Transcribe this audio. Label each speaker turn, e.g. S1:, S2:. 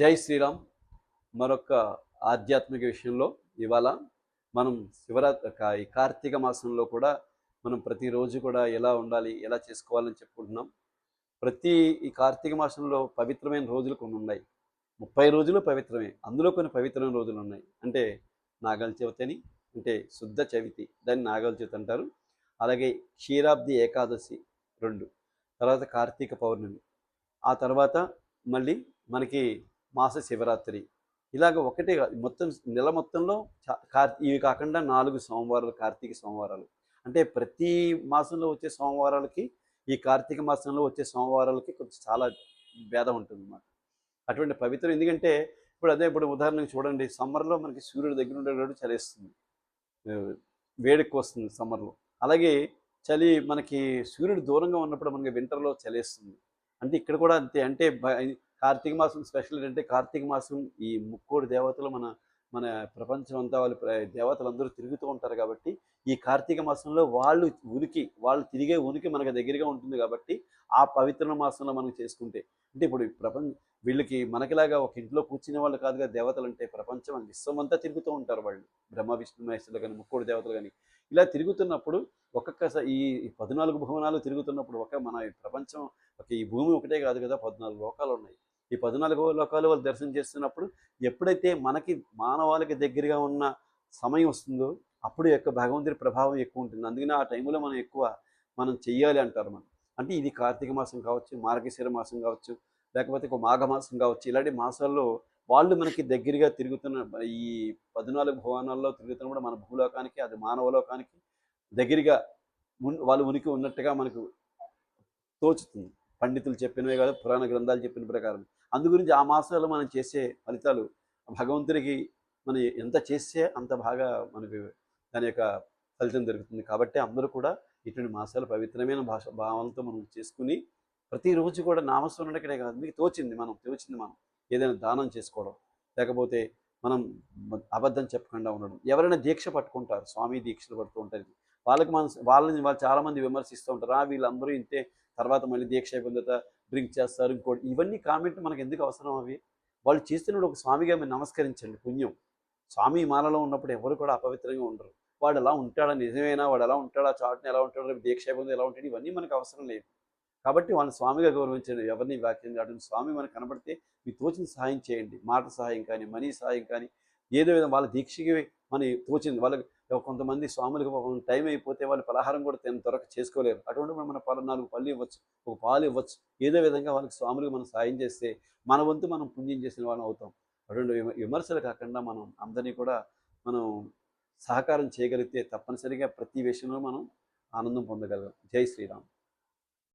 S1: జై శ్రీరామ్. మరొక ఆధ్యాత్మిక విషయంలో ఇవాళ మనం శివరాత్రి ఈ కార్తీక మాసంలో కూడా మనం ప్రతిరోజు కూడా ఎలా ఉండాలి ఎలా చేసుకోవాలని చెప్పుకుంటున్నాం. ప్రతి ఈ కార్తీక మాసంలో పవిత్రమైన రోజులు కొన్ని ఉన్నాయి. ముప్పై రోజులు పవిత్రమే. అందులో కొన్ని పవిత్రమైన రోజులు ఉన్నాయి. అంటే నాగల చవితి అంటే శుద్ధ చవితి దాన్ని నాగల చవితి అంటారు. అలాగే క్షీరాబ్ది ఏకాదశి రెండు తర్వాత కార్తీక పౌర్ణమి. ఆ తర్వాత మళ్ళీ మనకి మాస శివరాత్రి. ఇలాగ ఒకటే మొత్తం నెల మొత్తంలో చా- ఇవి కాకుండా నాలుగు సోమవారాలు కార్తీక సోమవారాలు. అంటే ప్రతి మాసంలో వచ్చే సోమవారాలకి ఈ కార్తీక మాసంలో వచ్చే సోమవారాలకి కొంచెం చాలా భేదం ఉంటుంది అన్నమాట అటువంటి పవిత్రం ఎందుకంటే ఇప్పుడు అదే ఇప్పుడు ఉదాహరణకు చూడండి సమ్మర్లో మనకి సూర్యుడు దగ్గర ఉండేటప్పుడు చలిస్తుంది ఆ, వస్తుంది సమ్మర్లో. అలాగే చలి మనకి సూర్యుడు దూరంగా ఉన్నప్పుడు మనకి వింటర్లో చలేస్తుంది అంటే ఇక్కడ కూడా అంతే అంటే కార్తీక మాసం స్పెషల్ ఏంటంటే కార్తీక మాసం ఈ ముక్కోడి దేవతలు మన మన ప్రపంచం అంతా వాళ్ళు దేవతలందరూ తిరుగుతూ ఉంటారు కాబట్టి ఈ కార్తీక మాసంలో వాళ్ళు ఉనికి వాళ్ళు తిరిగే ఉనికి మనకు దగ్గరగా ఉంటుంది కాబట్టి ఆ పవిత్ర మాసంలో మనం చేసుకుంటే అంటే ఇప్పుడు ప్రపంచ వీళ్ళకి మనకిలాగా ఒక ఇంట్లో కూర్చునే వాళ్ళు కాదుగా దేవతలు అంటే ప్రపంచం విశ్వం అంతా తిరుగుతూ ఉంటారు వాళ్ళు. బ్రహ్మ విష్ణు మహేశ్వరులు కానీ ముక్కోడి దేవతలు కానీ ఇలా తిరుగుతున్నప్పుడు ఒక్కొక్కసారి ఈ పద్నాలుగు భువనాలు తిరుగుతున్నప్పుడు ఒక మన ప్రపంచం ఒక ఈ భూమి ఒకటే కాదు కదా పద్నాలుగు లోకాలు ఉన్నాయి. ఈ పద్నాలుగో లోకాలు వాళ్ళు దర్శనం చేస్తున్నప్పుడు ఎప్పుడైతే మనకి మానవాళికి దగ్గరగా ఉన్న సమయం వస్తుందో అప్పుడు యొక్క భగవంతుడి ప్రభావం ఎక్కువ ఉంటుంది. అందుకని ఆ టైంలో మనం ఎక్కువ మనం చెయ్యాలి అంటారు మనం. అంటే ఇది కార్తీక మాసం కావచ్చు మార్గశిర మాసం కావచ్చు లేకపోతే ఒక మాఘ మాసం కావచ్చు ఇలాంటి మాసాల్లో వాళ్ళు మనకి దగ్గరగా తిరుగుతున్న ఈ పద్నాలుగు భువనాల్లో తిరుగుతున్నప్పుడు మన భూలోకానికి అది మానవలోకానికి దగ్గరగా వాళ్ళు ఉనికి ఉన్నట్టుగా మనకు తోచుతుంది. పండితులు చెప్పినవే కాదు పురాణ గ్రంథాలు చెప్పిన ప్రకారం. అందు గురించి ఆ మాసాల్లో మనం చేసే ఫలితాలు భగవంతుడికి మనం ఎంత చేస్తే అంత బాగా మనకి దాని యొక్క ఫలితం దొరుకుతుంది. కాబట్టి అందరూ కూడా ఇటువంటి మాసాలు పవిత్రమైన భాష భావాలతో మనం చేసుకుని ప్రతిరోజు కూడా నామస్మరణకనే కాదు మీకు తోచింది మనం తోచింది మనం ఏదైనా దానం చేసుకోవడం లేకపోతే మనం అబద్ధం చెప్పకుండా ఉండడం. ఎవరైనా దీక్ష పట్టుకుంటారు స్వామి దీక్షలు పడుతూ ఉంటారు. వాళ్ళకి మన వాళ్ళని వాళ్ళు చాలామంది విమర్శిస్తూ ఉంటారు ఆ వీళ్ళందరూ ఇంతే తర్వాత మళ్ళీ దీక్ష అయిపోయిన తర్వాత డ్రింక్ చేస్తారు ఇంకోటి. ఇవన్నీ కామెంట్ మనకు ఎందుకు అవసరం అవి? వాళ్ళు చేస్తున్నప్పుడు ఒక స్వామిగా మీరు నమస్కరించండి పుణ్యం. స్వామి మాలలో ఉన్నప్పుడు ఎవరు కూడా అపవిత్రంగా ఉండరు. వాడు ఎలా ఉంటాడా? నిజమేనా? వాడు ఎలా ఉంటాడా? చాటుని ఎలా ఉంటాడో? రేపు దీక్ష ఎలా ఉంటాడు? ఇవన్నీ మనకు అవసరం లేదు. కాబట్టి వాళ్ళని స్వామిగా గౌరవించండి. ఎవరిని వ్యాఖ్యం కావడం స్వామి మనకు కనబడితే మీ తోచిన సహాయం చేయండి. మాట సహాయం కానీ మనీ సహాయం కానీ ఏదో విధంగా వాళ్ళ దీక్షకి మన తోచింది. వాళ్ళకి కొంతమంది స్వాములకు టైం అయిపోతే వాళ్ళు పలహారం కూడా తిన దొరక చేసుకోలేరు. అటువంటి మన పలు నాలుగు పళ్ళు ఇవ్వచ్చు ఒక పాలు ఇవ్వచ్చు. ఏదో విధంగా వాళ్ళకి స్వాములకు మనం సాయం చేస్తే మన వంతు మనం పుణ్యం చేసిన వాళ్ళం అవుతాం. అటువంటి విమర్శలు కాకుండా మనం అందరినీ కూడా మనం సహకారం చేయగలిగితే తప్పనిసరిగా ప్రతి విషయంలో మనం ఆనందం పొందగలం. జై శ్రీరామ్.